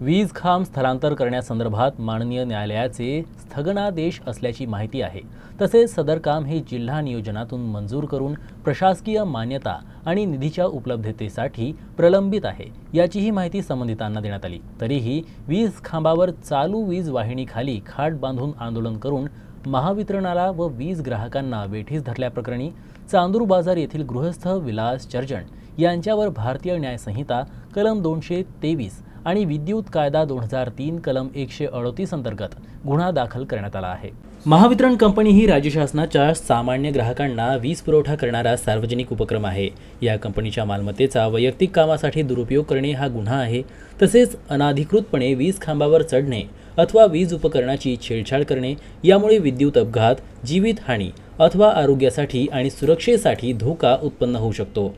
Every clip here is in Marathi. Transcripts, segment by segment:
वीज खांब स्थलांतर करण्यासंदर्भात माननीय न्यायालयाचे स्थगनादेश असल्याची माहिती आहे. तसेच सदर काम हे जिल्हा नियोजनातून मंजूर करून प्रशासकीय मान्यता आणि निधीच्या उपलब्धतेसाठी प्रलंबित आहे. याचीही माहिती संबंधितांना देण्यात आली. तरीही वीज खांबावर चालू वीज वाहिनीखाली खाट बांधून आंदोलन करून महावितरणाला व वीज ग्राहकांना वेठीस धरल्याप्रकरणी चांदूर बाजार येथील गृहस्थ विलास चर्जन यांच्यावर भारतीय न्यायसंहिता कलम दोनशे तेवीस आणि विद्युत कायदा दोन हजार तीन कलम एकशे अडोतीस अंतर्गत गुन्हा दाखल करण्यात आला आहे. महावितरण कंपनी ही राज्य शासनाच्या सामान्य ग्राहकांना वीज पुरवठा करणारा सार्वजनिक उपक्रम आहे. या कंपनीच्या मालमत्तेचा वैयक्तिक कामासाठी दुरुपयोग करणे हा गुन्हा आहे. तसेच अनाधिकृतपणे वीज खांबावर चढणे अथवा वीज उपकरणाची छेडछाड करणे यामुळे विद्युत अपघात जीवितहानी अथवा आरोग्यासाठी आणि सुरक्षेसाठी धोका उत्पन्न होऊ शकतो.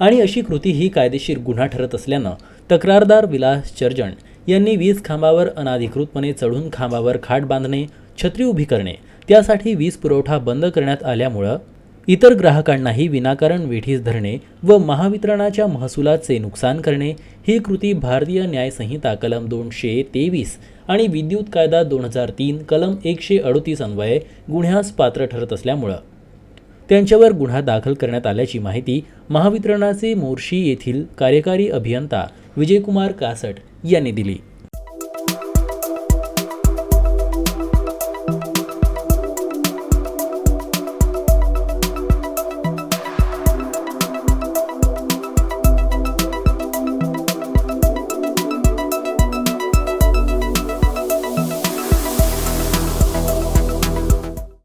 आणि अशी कृती ही कायदेशीर गुन्हा ठरत असल्यानं तक्रारदार विलास चर्जन यांनी वीज खांबावर अनाधिकृतपणे चढून खांबावर खाट बांधणे छत्री उभी करणे त्यासाठी वीज पुरवठा बंद करण्यात आल्यामुळं इतर ग्राहकांनाही विनाकारण वेठीस धरणे व महावितरणाच्या महसुलाचे नुकसान करणे ही कृती भारतीय न्यायसंहिता कलम दोनशे तेवीस आणि विद्युत कायदा दोन हजार तीन कलम एकशे अडतीस अन्वये गुन्ह्यास पात्र ठरत असल्यामुळं त्यांच्यावर गुन्हा दाखल करण्यात आल्याची माहिती महावितरणाचे मोर्शी येथील कार्यकारी अभियंता विजयकुमार कासट यांनी दिली.